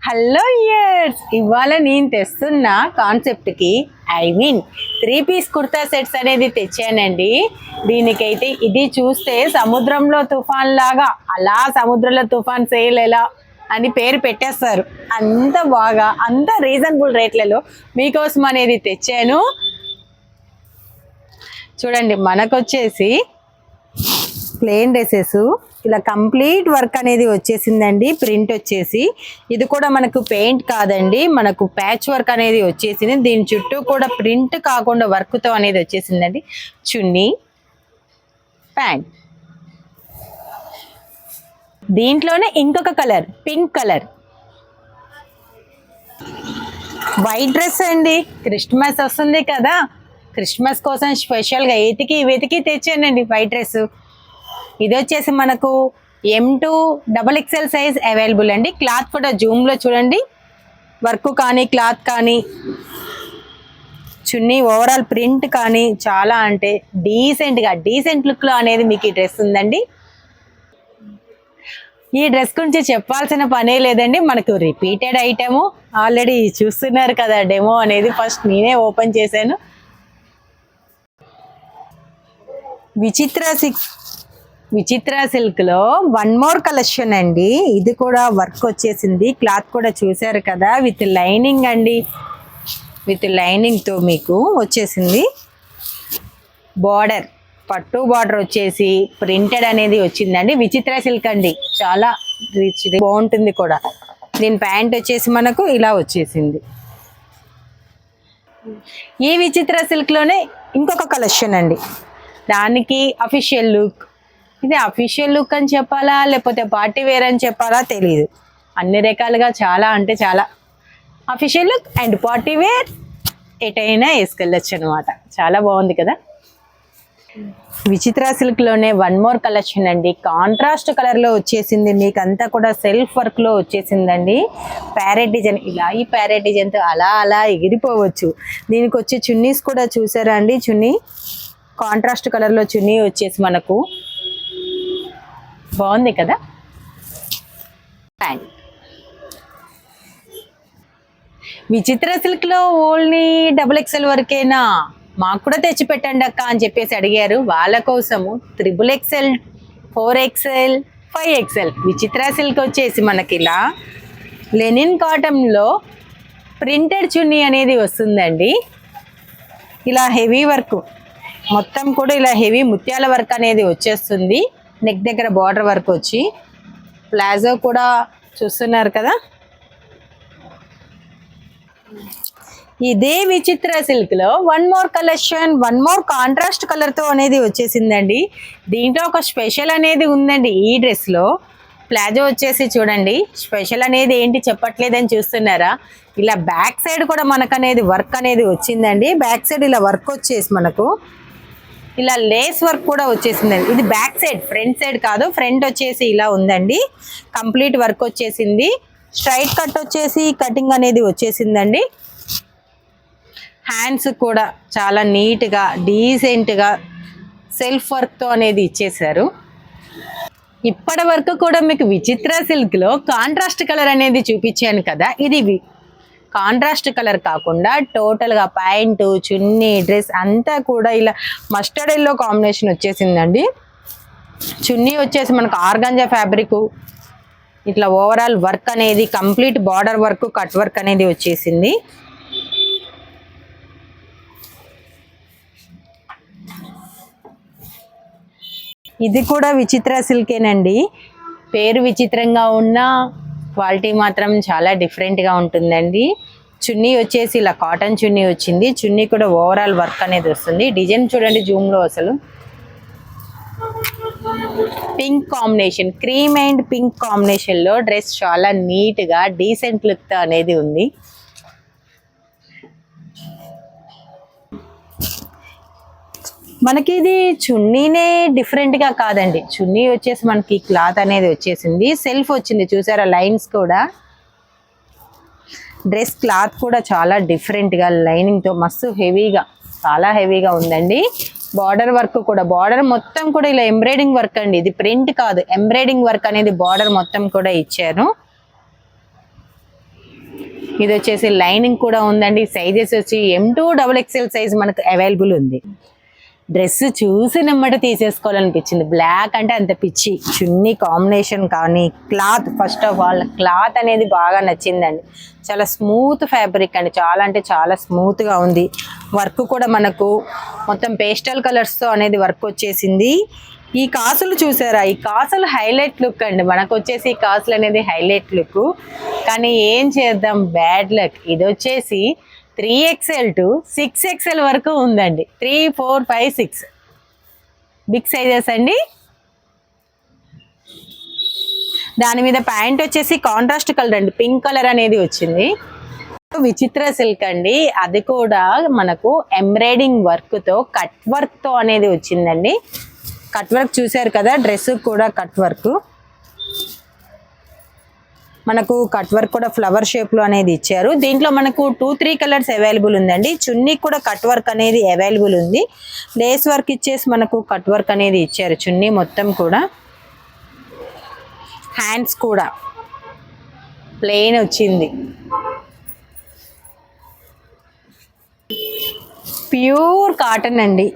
Hello years ఇవాళ నేను తెస్తున్న కాన్సెప్ట్కి I mean three piece kurta sets అనేది తెచ్చానండి. దీనికైతే ఇది చూస్తే సముద్రంలో తుఫాన్ లాగా అలా సముద్రంలో తుఫాన్ సేల్ ఎలా అని పేరు పెట్టేస్తారు. అంత బాగా అంత రీజనబుల్ రేట్లలో మీకోసం అనేది తెచ్చాను. చూడండి మనకొచ్చేసి ప్లెయిన్ డ్రెస్సెస్ ఇలా కంప్లీట్ వర్క్ అనేది వచ్చేసిందండి. ప్రింట్ వచ్చేసి. ఇది కూడా మనకు పెయింట్ కాదండి. మనకు ప్యాచ్ వర్క్ అనేది వచ్చేసింది. దీని చుట్టూ కూడా ప్రింట్ కాకుండా వర్క్తో అనేది వచ్చేసిందండి. చున్నీ ప్యాంట్ దీంట్లోనే ఇంకొక colour pink colour white dress అండి. క్రిస్మస్ వస్తుంది కదా. క్రిస్మస్ కోసం స్పెషల్గా వెతికి వెతికి తెచ్చానండి వైట్ డ్రెస్ ఇది వచ్చేసి మనకు M two double XL size available అండి. క్లాత్ కూడా జూమ్లో చూడండి. వర్క్ కానీ క్లాత్ కానీ చున్నీ ఓవరాల్ ప్రింట్ కానీ చాలా అంటే డీసెంట్గా డీసెంట్ లుక్లో అనేది మీకు ఈ డ్రెస్ ఉందండి. ఈ డ్రెస్ గురించి చెప్పాల్సిన పనే లేదండి. మనకు రిపీటెడ్ ఐటెము ఆల్రెడీ చూస్తున్నారు కదా డెమో అనేది. ఫస్ట్ నేనే ఓపెన్ చేశాను. విచిత్ర సిక్స్ విచిత్ర సిల్క్లో వన్ మోర్ కలెక్షన్ అండి. ఇది కూడా వర్క్ వచ్చేసింది. క్లాత్ కూడా చూశారు కదా విత్ లైనింగ్ అండి. విత్ లైనింగ్తో మీకు వచ్చేసింది. బార్డర్ పట్టు బార్డర్ వచ్చేసి ప్రింటెడ్ అనేది వచ్చిందండి. విచిత్ర సిల్క్ అండి. చాలా రిచ్ బాగుంటుంది కూడా. దీని ప్యాంట్ వచ్చేసి మనకు ఇలా వచ్చేసింది. ఈ విచిత్ర సిల్క్లోనే ఇంకొక కలెక్షన్ అండి. దానికి అఫీషియల్ లుక్ ఇది అఫీషియల్ లుక్ అని చెప్పాలా లేకపోతే పార్టీ వేర్ అని చెప్పాలా తెలియదు అన్ని రకాలుగా చాలా అంటే చాలా. Official look and party wear ఎటైనా వేసుకెళ్ళొచ్చు అనమాట చాలా బాగుంది కదా? విచిత్ర సిల్క్లోనే వన్ మోర్ కలెక్షన్ అండి. కాంట్రాస్ట్ కలర్లో వచ్చేసింది. మీకు అంతా కూడా సెల్ఫ్ వర్క్లో వచ్చేసిందండి. ప్యారెట్ డిజైన్ ఇలా ఈ ప్యారెట్ డిజైన్తో అలా అలా ఎగిరిపోవచ్చు. దీనికి వచ్చే చున్నీస్ కూడా చూసారా అండి? చున్నీ. కాంట్రాస్ట్ కలర్లో చున్నీ వచ్చేసి మనకు బాగుంది కదా? ప్యాంట్ విచిత్ర సిల్క్లో ఓన్లీ డబుల్ ఎక్స్ఎల్ వరకేనా? మాకు కూడా తెచ్చి పెట్టండి అక్క అని చెప్పేసి అడిగారు. వాళ్ళ కోసము triple XL four XL five XL Vichitra silk వచ్చేసి మనకి ఇలా. లెనిన్ కాటన్లో ప్రింటెడ్ చున్నీ అనేది వస్తుందండి. ఇలా హెవీ వర్క్. మొత్తం కూడా ఇలా హెవీ ముత్యాల వర్క్ అనేది వచ్చేస్తుంది. నెక్ దగ్గర బార్డర్ వర్క్ వచ్చి ప్లాజో కూడా చూస్తున్నారు కదా. ఇదే విచిత్ర సిల్క్లో one more collection one more contrast కలర్తో అనేది వచ్చేసిందండి. దీంట్లో ఒక స్పెషల్ అనేది ఉందండి ఈ డ్రెస్లో ప్లాజో వచ్చేసి చూడండి స్పెషల్ అనేది ఏంటి చెప్పట్లేదని చూస్తున్నారా? ఇలా బ్యాక్ సైడ్ కూడా మనకు అనేది వర్క్ అనేది వచ్చిందండి. బ్యాక్ సైడ్ ఇలా వర్క్ వచ్చేసి మనకు ఇలా లేస్ వర్క్ కూడా వచ్చేసిందండి. ఇది బ్యాక్ సైడ్ ఫ్రంట్ సైడ్ కాదు ఫ్రంట్ వచ్చేసి ఇలా ఉందండి. కంప్లీట్ వర్క్ వచ్చేసింది. స్ట్రైట్ కట్ వచ్చేసి కటింగ్ అనేది వచ్చేసిందండి. హ్యాండ్స్ కూడా చాలా నీట్గా డీసెంట్గా సెల్ఫ్ వర్క్తో అనేది ఇచ్చేశారు. ఇప్పటి వరకు కూడా మీకు విచిత్ర సిల్క్లో కాంట్రాస్ట్ కలర్ అనేది చూపించాను కదా ఇది వి- కాంట్రాస్ట్ కలర్ కాకుండా టోటల్గా ప్యాంటు చున్నీ డ్రెస్ అంతా కూడా ఇలా మస్టర్డ్ ఎల్లో కాంబినేషన్ వచ్చేసిందండి. చున్నీ వచ్చేసి మనకు ఆర్గంజా ఫ్యాబ్రిక్. ఇట్లా ఓవరాల్ వర్క్ అనేది complete border work cut work అనేది వచ్చేసింది. ఇది కూడా విచిత్ర సిల్కేనండి పేరు విచిత్రంగా ఉన్న క్వాలిటీ మాత్రం చాలా డిఫరెంట్గా ఉంటుందండి. చున్నీ వచ్చేసి ఇలా కాటన్ చున్నీ వచ్చింది. చున్నీ కూడా ఓవరాల్ వర్క్ అనేది వస్తుంది. డిజైన్ చూడండి జూమ్లో అసలు. Pink combination cream and pink కాంబినేషన్లో డ్రెస్ చాలా నీట్గా డీసెంట్ లుక్ అనేది ఉంది. మనకి ఇది చున్నీనే డిఫరెంట్గా కాదండి. చున్నీ వచ్చేసి మనకి క్లాత్ అనేది వచ్చేసింది. సెల్ఫ్ వచ్చింది. చూసారా లైన్స్ కూడా? డ్రెస్ క్లాత్ కూడా చాలా డిఫరెంట్గా లైనింగ్తో మస్తు హెవీగా చాలా హెవీగా ఉందండి. బార్డర్ వర్క్ కూడా బార్డర్ మొత్తం కూడా ఇలా ఎంబ్రాయిడింగ్ వర్క్ అండి. ఇది ప్రింట్ కాదు. ఎంబ్రాయిడింగ్ వర్క్ అనేది బార్డర్ మొత్తం కూడా ఇచ్చారు. ఇది వచ్చేసి లైనింగ్ కూడా ఉందండి. సైజెస్ వచ్చి M two double XL size మనకు అవైలబుల్ ఉంది. డ్రెస్ చూసి నెమ్మట తీసేసుకోవాలనిపించింది. బ్లాక్ అంటే అంత పిచ్చి. చున్నీ కాంబినేషన్ కానీ cloth first of all cloth అనేది బాగా నచ్చిందండి. చాలా స్మూత్ ఫ్యాబ్రిక్ అండి. చాలా అంటే చాలా స్మూత్గా ఉంది. వర్క్ కూడా మనకు మొత్తం పేస్టల్ కలర్స్తో అనేది వర్క్ వచ్చేసింది. ఈ కాసులు చూసారా? ఈ కాసులు హైలైట్ లుక్ అండి. మనకు వచ్చేసి ఈ కాసులు అనేది హైలైట్ లుక్. కానీ ఏం చేద్దాం? Bad luck. ఇది వచ్చేసి three XL to six XL వరకు ఉందండి. Three four five six big sizes అండి. దాని మీద ప్యాంట్ వచ్చేసి కాంట్రాస్ట్ కలర్ అండి. పింక్ కలర్ అనేది వచ్చింది. విచిత్ర సిల్క్ అండి. అది కూడా మనకు ఎంబ్రాయిడింగ్ వర్క్తో కట్ వర్క్తో అనేది వచ్చిందండి. కట్ వర్క్ చూసారు కదా డ్రెస్ కూడా కట్ వర్క్ మనకు కట్ వర్క్ కూడా ఫ్లవర్ షేప్లో అనేది ఇచ్చారు. దీంట్లో మనకు టూ త్రీ కలర్స్ అవైలబుల్ ఉందండి. చున్నీ కూడా కట్ వర్క్ అనేది అవైలబుల్ ఉంది. లేస్ వర్క్ ఇచ్చేసి మనకు కట్ వర్క్ అనేది ఇచ్చారు చున్నీ మొత్తం కూడా. హ్యాండ్స్ కూడా. ప్లెయిన్ వచ్చింది. ప్యూర్ కాటన్ అండి.